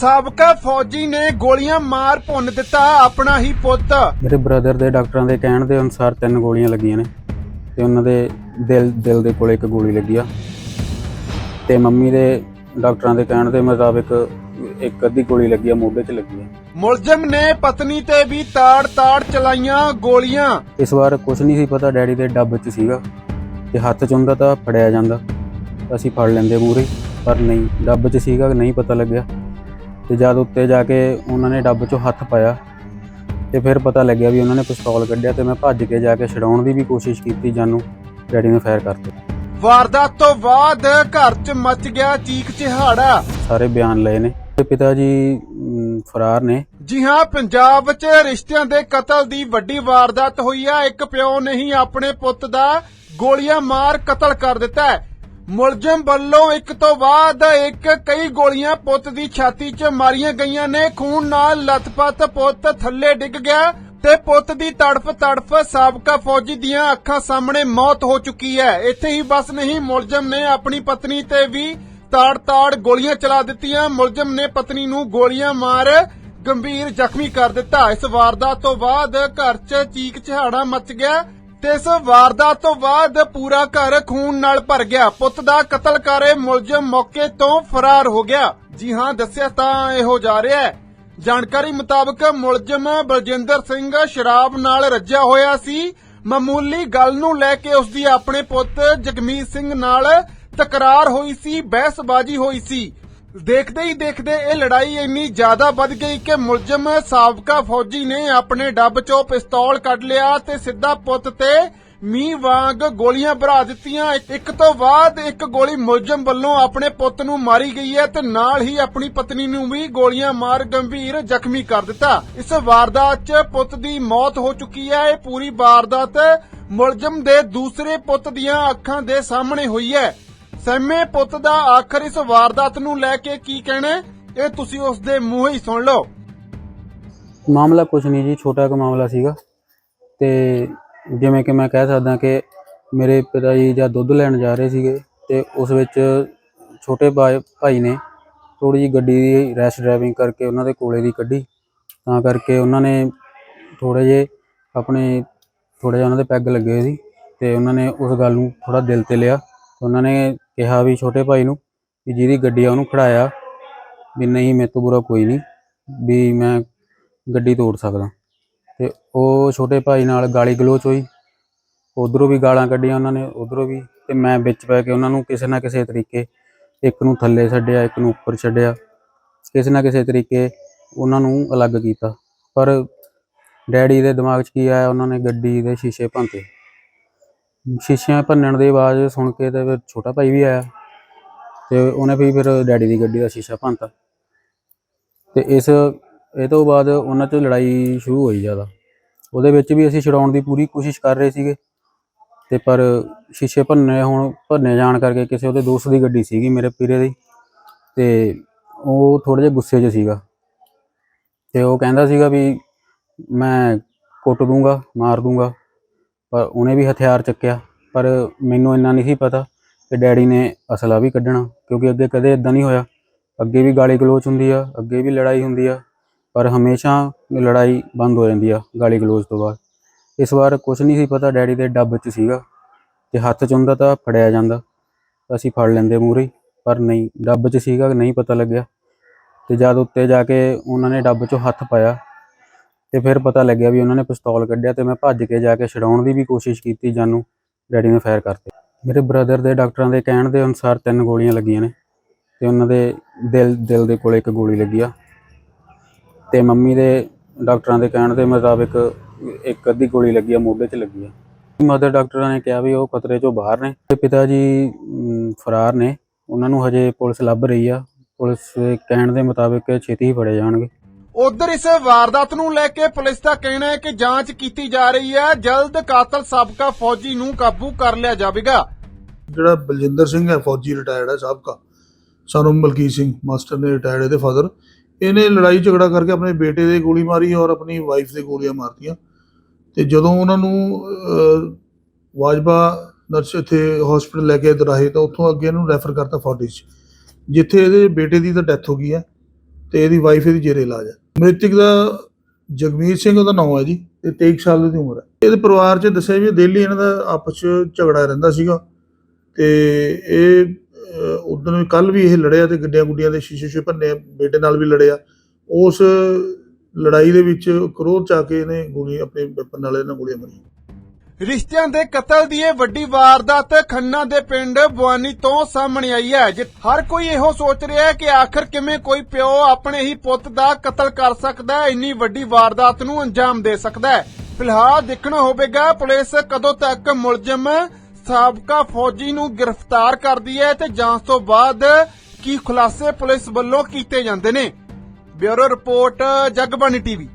ਸਾਬਕਾ ਫੌਜੀ ਨੇ ਗੋਲੀਆਂ ਮਾਰ ਭੁੰਨ ਦਿੱਤਾ ਆਪਣਾ ਹੀ ਪੁੱਤ। ਮੇਰੇ ਬ੍ਰਦਰ ਦੇ ਡਾਕਟਰਾਂ ਦੇ ਕਹਿਣ ਦੇ ਅਨੁਸਾਰ ਤਿੰਨ ਗੋਲੀਆਂ ਲੱਗੀਆਂ ਨੇ ਤੇ ਉਹਨਾਂ ਦੇ ਦਿਲ ਦਿਲ ਦੇ ਕੋਲੇ ਇੱਕ ਗੋਲੀ ਲੱਗੀ ਆ। ਤੇ ਮੰਮੀ ਦੇ ਡਾਕਟਰਾਂ ਦੇ ਕਹਿਣ ਦੇ ਮੁਤਾਬਿਕ ਇੱਕ ਅੱਧੀ ਗੋਲੀ ਲੱਗੀ ਆ ਮੋਢੇ 'ਚ ਲੱਗੀ ਆ। ਮੁਲਜ਼ਮ ਨੇ ਪਤਨੀ ਤੇ ਵੀ ਤਾੜ-ਤਾੜ ਚਲਾਈਆਂ ਗੋਲੀਆਂ। ਇਸ ਵਾਰ ਕੁਝ ਨਹੀਂ ਸੀ ਪਤਾ ਡੈਡੀ ਦੇ ਡੱਬ 'ਚ ਸੀਗਾ ਤੇ ਹੱਥ 'ਚ ਹੁੰਦਾ ਤਾਂ ਫੜਿਆ ਜਾਂਦਾ। ਅਸੀਂ ਫੜ ਲੈਂਦੇ ਮੂਰੇ ਪਰ ਨਹੀਂ ਡੱਬ 'ਚ ਸੀਗਾ ਨਹੀਂ ਪਤਾ ਲੱਗਿਆ। ਤੇ ਜਦ ਉੱਤੇ ਜਾ ਕੇ ਉਹਨਾਂ ਨੇ ਡੱਬ 'ਚੋਂ ਹੱਥ ਪਾਇਆ ਤੇ ਫਿਰ ਪਤਾ ਲੱਗਿਆ ਵੀ ਉਹਨਾਂ ਨੇ ਪਿਸਤੌਲ ਕੱਢਿਆ ਤੇ ਮੈਂ ਭੱਜ ਕੇ ਜਾ ਕੇ ਛਡਾਉਣ ਦੀ ਵੀ ਕੋਸ਼ਿਸ਼ ਕੀਤੀ ਜਾਨੂੰ ਡੈਡੀ ਨੇ ਫਾਇਰ ਕਰਤੇ। ਵਾਰਦਾਤ ਤੋਂ ਬਾਅਦ ਘਰ 'ਚ ਮਚ ਗਿਆ ਚੀਕ ਚਿਹਾੜਾ। ਸਾਰੇ ਬਿਆਨ ਲਏ ਨੇ। ਤੇ ਪਿਤਾ ਜੀ ਫਰਾਰ ਨੇ। ਜੀ ਹਾਂ ਪੰਜਾਬ 'ਚ ਰਿਸ਼ਤਿਆਂ ਦੇ ਕਤਲ ਦੀ ਵੱਡੀ ਵਾਰਦਾਤ ਹੋਈ ਆ। ਇੱਕ ਪਿਓ ਨੇ ਹੀ ਆਪਣੇ ਪੁੱਤ ਦਾ ਗੋਲੀਆਂ ਮਾਰ ਕਤਲ ਕਰ ਦਿੱਤਾ ਮੁਲਜ਼ਮ ਵੱਲੋਂ ਇੱਕ ਤੋਂ ਬਾਅਦ ਇੱਕ ਕਈ ਗੋਲੀਆਂ ਪੁੱਤ ਦੀ ਛਾਤੀ 'ਚ ਮਾਰੀਆਂ ਗਈਆਂ ਨੇ। ਖੂਨ ਨਾਲ ਲਥਪਥ ਪੁੱਤ ਥੱਲੇ ਡਿੱਗ ਗਿਆ ਤੇ ਪੁੱਤ ਦੀ ਤੜਫ ਤੜਫ ਸਾਬਕਾ ਫੌਜੀ ਦੀਆਂ ਅੱਖਾਂ ਸਾਹਮਣੇ ਮੌਤ ਹੋ ਚੁੱਕੀ ਹੈ। ਇੱਥੇ ਹੀ ਬਸ ਨਹੀਂ, ਮੁਲਜ਼ਮ ਨੇ ਆਪਣੀ ਪਤਨੀ ਤੇ ਵੀ ਤਾੜ-ਤਾੜ ਗੋਲੀਆਂ ਚਲਾ ਦਿੱਤੀਆਂ। ਮੁਲਜ਼ਮ ਨੇ ਪਤਨੀ ਨੂੰ ਗੋਲੀਆਂ ਮਾਰ ਗੰਭੀਰ ਜ਼ਖਮੀ ਕਰ ਦਿੱਤਾ। ਇਸ ਵਾਰਦਾਤ ਤੋਂ ਬਾਅਦ ਘਰ 'ਚ ਚੀਕ ਚਿਹਾੜਾ ਮਚ ਗਿਆ। ਤੇ ਇਸ ਵਾਰਦਾਤ ਤੋਂ ਬਾਅਦ ਪੂਰਾ ਘਰ ਖੂਨ ਨਾਲ ਭਰ ਗਿਆ। ਪੁੱਤ ਦਾ ਕਤਲ ਕਰੇ ਮੁਲਜ਼ਮ ਮੌਕੇ ਤੋਂ ਫਰਾਰ ਹੋ ਗਿਆ। ਜੀ ਹਾਂ, ਦੱਸਿਆ ਤਾਂ ਇਹੋ ਜਾ ਰਿਹਾ ਹੈ। ਜਾਣਕਾਰੀ ਮੁਤਾਬਕ ਮੁਲਜ਼ਮ ਬਲਜਿੰਦਰ ਸਿੰਘ ਸ਼ਰਾਬ ਨਾਲ ਰੱਜਿਆ ਹੋਇਆ ਸੀ। ਮਾਮੂਲੀ ਗੱਲ ਨੂੰ ਲੈ ਕੇ ਉਸ ਦੀ ਆਪਣੇ ਪੁੱਤ ਜਗਮੀਤ ਸਿੰਘ ਨਾਲ ਤਕਰਾਰ ਹੋਈ ਸੀ, ਬਹਿਸਬਾਜ਼ੀ ਹੋਈ ਸੀ। ਦੇਖਦੇ ਹੀ ਦੇਖਦੇ ਇਹ ਲੜਾਈ ਇੰਨੀ ਜ਼ਿਆਦਾ ਵੱਧ ਗਈ ਕਿ ਮੁਲਜ਼ਮ ਸਾਬਕਾ ਫੌਜੀ ਨੇ ਆਪਣੇ ਡੱਬ ਚੋਂ ਪਿਸਤੌਲ ਕੱਢ ਲਿਆ ਤੇ ਸਿੱਧਾ ਪੁੱਤ ਤੇ ਮੀਂਹ ਵਾਂਗ ਗੋਲੀਆਂ ਭਰਾ ਦਿੱਤੀਆਂ। ਇੱਕ ਤੋਂ ਬਾਅਦ ਇੱਕ ਗੋਲੀ ਮੁਲਜ਼ਮ ਵੱਲੋਂ ਆਪਣੇ ਪੁੱਤ ਨੂੰ ਮਾਰੀ ਗਈ ਹੈ ਤੇ ਨਾਲ ਹੀ ਆਪਣੀ ਪਤਨੀ ਨੂੰ ਵੀ ਗੋਲੀਆਂ ਮਾਰ ਗੰਭੀਰ ਜ਼ਖਮੀ ਕਰ ਦਿੱਤਾ। ਇਸ ਵਾਰਦਾਤ 'ਚ ਪੁੱਤ ਦੀ ਮੌਤ ਹੋ ਚੁੱਕੀ ਹੈ। ਇਹ ਪੂਰੀ ਵਾਰਦਾਤ ਮੁਲਜ਼ਮ ਦੇ ਦੂਸਰੇ ਪੁੱਤ ਦੀਆਂ ਅੱਖਾਂ ਦੇ ਸਾਹਮਣੇ ਹੋਈ ਹੈ। ਸੈਮੇ ਪੁੱਤ ਦਾ ਆਖਰ ਇਸ ਵਾਰਦਾਤ ਨੂੰ ਲੈ ਕੇ ਕੀ ਕਹਿਣਾ ਹੈ, ਇਹ ਤੁਸੀਂ ਉਸ ਦੇ ਮੂੰਹ ਹੀ ਸੁਣ ਲਓ। ਮਾਮਲਾ ਕੁਝ ਨਹੀਂ ਜੀ ਛੋਟਾ ਕੁ ਮਾਮਲਾ ਸੀਗਾ। ਤੇ ਜਿਵੇਂ ਕਿ ਮੈਂ ਕਹਿ ਸਕਦਾ ਕਿ ਮੇਰੇ ਪਿਤਾ ਜੀ ਜਾਂ ਦੁੱਧ ਲੈਣ ਜਾ ਰਹੇ ਸੀਗੇ ਤੇ ਉਸ ਵਿੱਚ ਛੋਟੇ ਭਾਈ ਭਾਈ ਨੇ ਥੋੜੀ ਜੀ ਗੱਡੀ ਦੀ ਰੈਸ਼ ਡਰਾਈਵਿੰਗ ਕਰਕੇ ਉਹਨਾਂ ਦੇ ਕੋਲੇ ਦੀ ਕੱਢੀ। ਤਾਂ ਕਰਕੇ ਉਹਨਾਂ ਨੇ ਥੋੜੇ ਜੇ ਆਪਣੇ ਥੋੜੇ ਜਿਹਾ ਉਹਨਾਂ ਦੇ ਪੈਗ ਲੱਗੇ ਹੋਏ ਸੀ ਤੇ ਉਹਨਾਂ ਨੇ ਉਸ ਗੱਲ ਨੂੰ ਥੋੜਾ ਦਿਲ ਤੇ ਲਿਆ। ਉਹਨਾਂ ਨੇ ਕਿਹਾ ਵੀ ਛੋਟੇ ਭਾਈ ਨੂੰ ਵੀ ਜਿਹਦੀ ਗੱਡੀ ਆ ਉਹਨੂੰ ਖੜਾਇਆ ਵੀ ਨਹੀਂ ਮੇਰੇ ਤੋਂ ਬੁਰਾ ਕੋਈ ਨਹੀਂ, ਵੀ ਮੈਂ ਗੱਡੀ ਤੋੜ ਸਕਦਾ। ਤੇ ਉਹ ਛੋਟੇ ਭਾਈ ਨਾਲ ਗਾਲੀ ਗਲੋਚ ਹੋਈ। ਉਧਰੋਂ ਵੀ ਗਾਲਾਂ ਕੱਢੀਆਂ ਉਹਨਾਂ ਨੇ, ਉਧਰੋਂ ਵੀ ਤੇ ਮੈਂ ਵਿੱਚ ਪੈ ਕੇ ਉਹਨਾਂ ਨੂੰ ਕਿਸੇ ਨਾ ਕਿਸੇ ਤਰੀਕੇ ਇੱਕ ਨੂੰ ਥੱਲੇ ਛੱਡਿਆ, ਇੱਕ ਨੂੰ ਉੱਪਰ ਛੱਡਿਆ। ਕਿਸੇ ਨਾ ਕਿਸੇ ਤਰੀਕੇ ਉਹਨਾਂ ਨੂੰ ਅਲੱਗ ਕੀਤਾ। ਪਰ ਡੈਡੀ ਦੇ ਦਿਮਾਗ 'ਚ ਕੀ ਆਇਆ? ਉਹਨਾਂ ਨੇ ਗੱਡੀ ਦੇ ਸ਼ੀਸ਼ੇ ਭੰਤੇ ਸ਼ੀਸ਼ਿਆਂ ਭੰਨਣ ਦੀ ਆਵਾਜ਼ ਸੁਣ ਕੇ ਤੇ ਫਿਰ ਛੋਟਾ ਭਾਈ ਵੀ ਆਇਆ ਤੇ ਉਹਨੇ ਵੀ ਫਿਰ ਡੈਡੀ ਦੀ ਗੱਡੀ ਦਾ ਸ਼ੀਸ਼ਾ ਭੰਨਤਾ। ਤੇ ਇਸ, ਇਹ ਤੋਂ ਬਾਅਦ ਉਹਨਾਂ 'ਚ ਲੜਾਈ ਸ਼ੁਰੂ ਹੋਈ ਜ਼ਿਆਦਾ। ਉਹਦੇ ਵਿੱਚ ਵੀ ਅਸੀਂ ਛਡਾਉਣ ਦੀ ਪੂਰੀ ਕੋਸ਼ਿਸ਼ ਕਰ ਰਹੇ ਸੀਗੇ। ਤੇ ਪਰ ਸ਼ੀਸ਼ੇ ਭੰਨੇ ਹੁਣ, ਭੰਨੇ ਜਾਣ ਕਰਕੇ ਕਿਸੇ ਉਹਦੇ ਦੋਸਤ ਦੀ ਗੱਡੀ ਸੀਗੀ ਮੇਰੇ ਪੀਰੇ ਦੀ। ਤੇ ਉਹ ਥੋੜੇ ਜਿਹਾ ਗੁੱਸੇ 'ਚ ਸੀਗਾ। ਤੇ ਉਹ ਕਹਿੰਦਾ ਸੀਗਾ ਵੀ ਮੈਂ ਕੁੱਟ ਦੂੰਗਾ, ਮਾਰ ਦੂੰਗਾ। ਪਰ ਉਹਨੇ ਵੀ ਹਥਿਆਰ ਚੱਕਿਆ। ਪਰ ਮੈਨੂੰ ਇੰਨਾ ਨਹੀਂ ਸੀ ਪਤਾ ਕਿ ਡੈਡੀ ਨੇ ਅਸਲਾ ਵੀ ਕੱਢਣਾ, ਕਿਉਂਕਿ ਅੱਗੇ ਕਦੇ ਇਦਾਂ ਨਹੀਂ ਹੋਇਆ। ਅੱਗੇ ਵੀ ਗਾਲੀ ਗਲੋਚ ਹੁੰਦੀ ਆ, ਅੱਗੇ ਵੀ ਲੜਾਈ ਹੁੰਦੀ ਆ, ਪਰ ਹਮੇਸ਼ਾ ਲੜਾਈ ਬੰਦ ਹੋ ਜਾਂਦੀ ਆ ਗਾਲੀ ਗਲੋਚ ਤੋਂ ਬਾਅਦ। ਇਸ ਵਾਰ ਕੁਝ ਨਹੀਂ ਸੀ ਪਤਾ ਡੈਡੀ ਦੇ ਡੱਬ 'ਚ ਸੀਗਾ ਤੇ ਹੱਥ 'ਚ ਹੁੰਦਾ ਤਾਂ ਫੜਿਆ ਜਾਂਦਾ। ਅਸੀਂ ਫੜ ਲੈਂਦੇ ਮੂਰੇ ਪਰ ਨਹੀਂ, ਡੱਬ 'ਚ ਸੀਗਾ ਨਹੀਂ ਪਤਾ ਲੱਗਿਆ। ਤੇ ਜਦ ਉੱਤੇ ਜਾ ਕੇ ਉਹਨਾਂ ਨੇ ਡੱਬ 'ਚੋਂ ਹੱਥ ਪਾਇਆ ਤੇ ਫਿਰ ਪਤਾ ਲੱਗਿਆ ਵੀ ਉਹਨਾਂ ਨੇ ਪਿਸਤੌਲ ਕੱਢਿਆ ਤੇ ਮੈਂ ਭੱਜ ਕੇ ਜਾ ਕੇ ਛਡਾਉਣ ਦੀ ਵੀ ਕੋਸ਼ਿਸ਼ ਕੀਤੀ, ਜਾਨੂੰ ਡੈਡੀ ਨੇ ਫਾਇਰ ਕਰਤੇ। ਮੇਰੇ ਬ੍ਰਦਰ ਦੇ ਡਾਕਟਰਾਂ ਦੇ ਕਹਿਣ ਦੇ ਅਨੁਸਾਰ ਤਿੰਨ ਗੋਲੀਆਂ ਲੱਗੀਆਂ ਨੇ ਤੇ ਉਹਨਾਂ ਦੇ ਦਿਲ ਦਿਲ ਦੇ ਕੋਲੇ ਇੱਕ ਗੋਲੀ ਲੱਗੀ ਆ। ਤੇ ਮੰਮੀ ਦੇ ਡਾਕਟਰਾਂ ਦੇ ਕਹਿਣ ਦੇ ਮੁਤਾਬਿਕ ਇੱਕ ਅੱਧੀ ਗੋਲੀ ਲੱਗੀ ਆ, ਮੋਢੇ 'ਚ ਲੱਗੀ ਆ। ਮਦਰ ਡਾਕਟਰਾਂ ਨੇ ਕਿਹਾ ਵੀ ਉਹ ਖਤਰੇ 'ਚੋਂ ਬਾਹਰ ਨੇ। ਤੇ ਪਿਤਾ ਜੀ ਫਰਾਰ ਨੇ। ਉਹਨਾਂ ਨੂੰ ਹਜੇ ਪੁਲਿਸ ਲੱਭ ਰਹੀ ਆ। ਪੁਲਿਸ ਕਹਿਣ ਦੇ ਮੁਤਾਬਿਕ ਛੇਤੀ ਹੀ ਫੜੇ ਜਾਣਗੇ। ਉਧਰ ਇਸ ਵਾਰਦਾਤ ਨੂੰ ਲੈ ਕੇ ਪੁਲਿਸ ਦਾ ਕਹਿਣਾ ਹੈ ਕਿ ਜਾਂਚ ਕੀਤੀ ਜਾ ਰਹੀ ਹੈ। ਜਲਦ ਕਾਤਲ ਸਾਬਕਾ ਫੌਜੀ ਨੂੰ ਕਾਬੂ ਕਰ ਲਿਆ ਜਾਵੇਗਾ। ਜਿਹੜਾ ਬਲਜਿੰਦਰ ਸਿੰਘ ਹੈ ਫੌਜੀ ਰਿਟਾਇਰਡ ਹੈ ਸਾਬਕਾ। ਸਾਨੂੰ ਮਲਕੀਤ ਸਿੰਘ ਮਾਸਟਰ ਨੇ ਰਿਟਾਇਰਡ ਇਹਦੇ ਫਾਦਰ ਇਹਨੇ ਲੜਾਈ ਝਗੜਾ ਕਰਕੇ ਆਪਣੇ ਬੇਟੇ ਦੇ ਗੋਲੀ ਮਾਰੀ ਔਰ ਆਪਣੀ ਵਾਈਫ ਦੇ ਗੋਲੀਆਂ ਮਾਰਤੀਆਂ। ਤੇ ਜਦੋਂ ਉਹਨਾਂ ਨੂੰ ਅਹ, ਵਾਜਬਾ ਨਰਸ ਇੱਥੇ ਹਸਪੀਟਲ ਲੈ ਕੇ ਦਰਾਹੇ ਤਾਂ ਉੱਥੋਂ ਅੱਗੇ ਇਹਨੂੰ ਰੈਫਰ ਕਰਤਾ ਫੌਜੀ 'ਚ। ਜਿੱਥੇ ਇਹਦੇ ਬੇਟੇ ਦੀ ਤਾਂ ਡੈਥ ਹੋ ਗਈ ਹੈ ਤੇ ਇਹਦੀ ਵਾਈਫ ਇਹਦੀ ਜੇਰੇ ਇਲਾਜ ਹੈ। ਮ੍ਰਿਤਕ ਦਾ ਜਗਮੀਤ ਸਿੰਘ, ਉਹਦਾ ਨਾਮ ਹੈ ਜੀ ਤੇ 23 ਸਾਲ ਦੀ ਉਮਰ ਹੈ। ਇਹਦੇ ਪਰਿਵਾਰ 'ਚ ਦੱਸਿਆ ਵੀ ਡੇਲੀ ਇਹਨਾਂ ਦਾ ਆਪਸ 'ਚ ਝਗੜਾ ਰਹਿੰਦਾ ਸੀਗਾ ਤੇ ਇਹ ਉਦੋਂ ਕੱਲ ਵੀ ਇਹ ਲੜਿਆ ਤੇ ਗੱਡੀਆਂ ਗੁੱਡੀਆਂ ਦੇ ਸ਼ੀਸ਼ੇ ਸ਼ੇ ਭੰਨੇ, ਬੇਟੇ ਨਾਲ ਵੀ ਲੜਿਆ। ਉਸ ਲੜਾਈ ਦੇ ਵਿੱਚ ਕਰੋਧ ਚ ਆ ਕੇ ਇਹਨੇ ਗੋਲੀ, ਆਪਣੇ ਵੈਪਨ ਨਾਲ ਇਹਨਾਂ ਗੋਲੀਆਂ ਮਾਰੀਆਂ। ਰਿਸ਼ਤਿਆਂ ਦੇ ਕਤਲ ਦੀ ਇਹ ਵੱਡੀ ਵਾਰਦਾਤ ਖੰਨਾ ਦੇ ਪਿੰਡ ਬਵਾਨੀ ਤੋਂ ਸਾਹਮਣੇ ਆਈ ਹੈ। ਹਰ ਕੋਈ ਇਹੋ ਸੋਚ ਰਿਹਾ ਹੈ ਕਿ ਆਖਰ ਕਿਵੇਂ ਕੋਈ ਪਿਓ ਆਪਣੇ ਹੀ ਪੁੱਤ ਦਾ ਕਤਲ ਕਰ ਸਕਦਾ ਹੈ, ਇੰਨੀ ਵੱਡੀ ਵਾਰਦਾਤ ਨੂੰ ਅੰਜਾਮ ਦੇ ਸਕਦਾ ਹੈ। ਫਿਲਹਾਲ ਦੇਖਣਾ ਹੋਵੇਗਾ, ਪੁਲਿਸ ਕਦੋਂ ਤੱਕ ਮੁਲਜ਼ਮ ਸਾਬਕਾ ਫੌਜੀ ਨੂੰ ਗ੍ਰਿਫਤਾਰ ਕਰਦੀ ਹੈ ਤੇ ਜਾਂਚ ਤੋਂ ਬਾਅਦ ਕੀ ਖੁਲਾਸੇ ਪੁਲਿਸ ਵੱਲੋਂ ਕੀਤੇ ਜਾਂਦੇ ਨੇ। Bureau report, Jagbani TV.